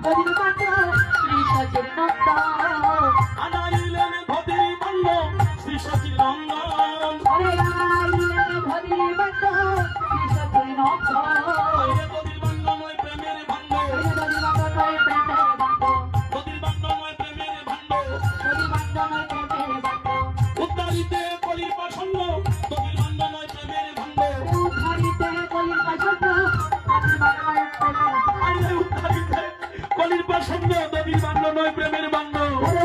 ভদের বন্ধ নদীর বান্ধ নয় প্রেমের ভাণ্ড ওরে